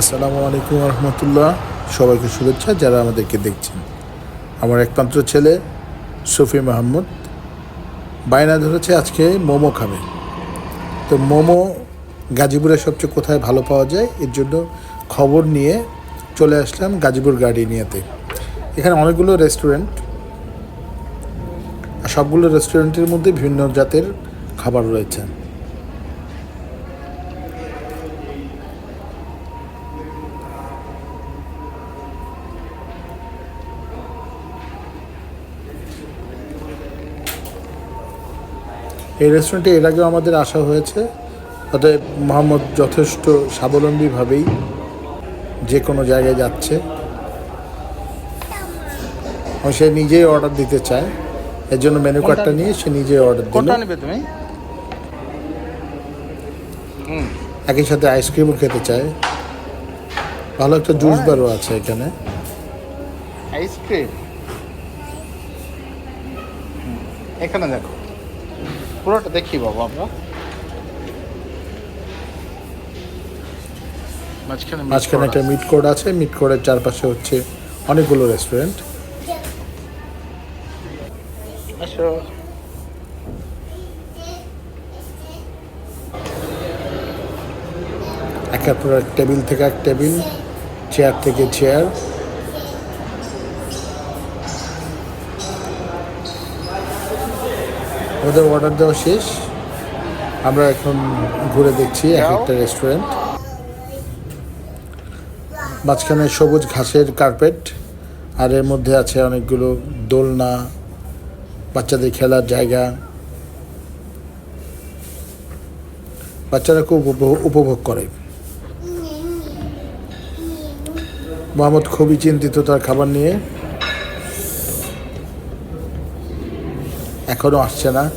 আসসালামু আলাইকুম রহমতুল্লাহ। সবাইকে শুভেচ্ছা, যারা আমাদেরকে দেখছেন। আমার একমাত্র ছেলে সফি মাহমুদ। বায়না ধরেছে আজকে মোমো খাবে। তো মোমো গাজীপুরে সবচেয়ে কোথায় ভালো পাওয়া যায়, এর জন্য খবর নিয়ে চলে আসলাম গাজীপুর গার্ডিনিয়াতে। এখানে অনেকগুলো রেস্টুরেন্ট। সবগুলো রেস্টুরেন্টের মধ্যে বিভিন্ন জাতের খাবার রয়েছে। এই রেস্টুরেন্টে এর আগেও আমাদের আসা হয়েছে। অতএব মোহাম্মদ যথেষ্ট স্বাবলম্বীভাবেই যে কোনো জায়গায় যাচ্ছে। সে নিজেই অর্ডার দিতে চায়। এর জন্য মেনু কার্ডটা নিয়ে সে নিজেই অর্ডার দিল। কোনটা নেবে তুমি? একই সাথে আইসক্রিমও খেতে চায়। ভালো একটা জুস বারও আছে এখানে। আইসক্রিম এখানে দেখো। পুরোটা দেখি বাবা আমরা। মাঝখানে মাঝখানে একটা মিট কোড আছে মিট কোডের চারপাশে হচ্ছে অনেকগুলো রেস্টুরেন্ট আসো। একের পর এক টেবিল থেকে এক টেবিল চেয়ার থেকে চেয়ার ওদের অর্ডার দেওয়া শেষ। আমরা এখন ঘুরে দেখছি এক একটা রেস্টুরেন্ট মাঝখানে সবুজ ঘাসের কার্পেট আর এর মধ্যে আছে অনেকগুলো দোলনা বাচ্চাদের খেলার জায়গা। বাচ্চারা খুব উপভোগ- উপভোগ করে। মোহাম্মদ খুবই চিন্তিত তার খাবার নিয়ে। এখনও আসছে না।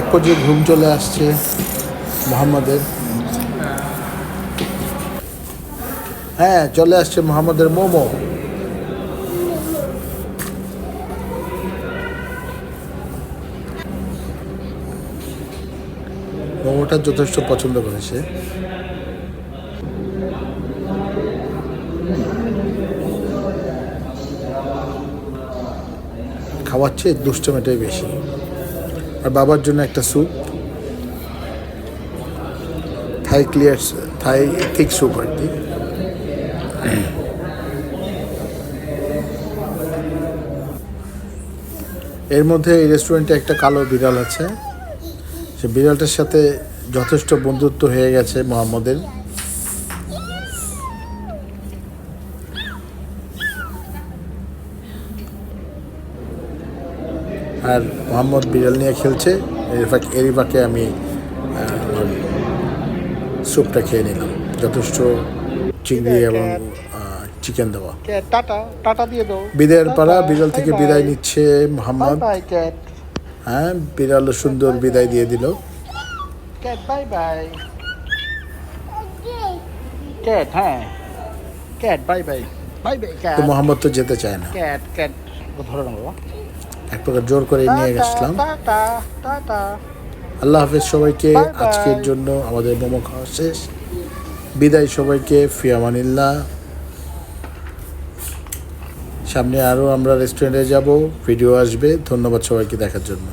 এক পর্যায়ে ঘুম চলে আসছে মোহাম্মদের। হ্যাঁ চলে আসছে মোহাম্মদের মোমো। মোমোটা যথেষ্ট পছন্দ করেছে খাওয়াচ্ছে দুষ্টমেটাই বেশি। আর বাবার জন্য একটা soup Thai clear Thai thick soup আর কি। এর মধ্যে এই রেস্টুরেন্টে একটা কালো বিড়াল আছে। সে বিড়ালটার সাথে যথেষ্ট বন্ধুত্ব হয়ে গেছে মোহাম্মদের। আর মোহাম্মদ বিড়াল নিয়ে খেলছে। এর ফাঁকে এরই ফাঁকে আমি স্যুপটা খেয়ে নিলাম। যথেষ্ট চিংড়ি এবং চিকেন দেওয়া। টাটা টাটা দিয়ে দাও। বিদায়ের পাড়া বিড়াল থেকে বিদায় নিচ্ছে মোহাম্মদ। হ্যাঁ বিড়াল সুন্দর বিদায় দিয়ে দিল। ক্যাট বাই বাই ক্যাট হ্যাঁ। Cat bye bye bye bye cat Mohammad তো যেতে চায় না। ক্যাট ক্যাট ধরে না বাবা এক প্রকার জোর করে নিয়ে গেছিলাম। আল্লাহ হাফেজ সবাইকে. আজকের জন্য আমাদের মোমো খাওয়া শেষ। বিদায় সবাইকে ফিয়ামানিল্লা সামনে আরও আমরা রেস্টুরেন্টে যাব ভিডিও আসবে। ধন্যবাদ সবাইকে দেখার জন্য।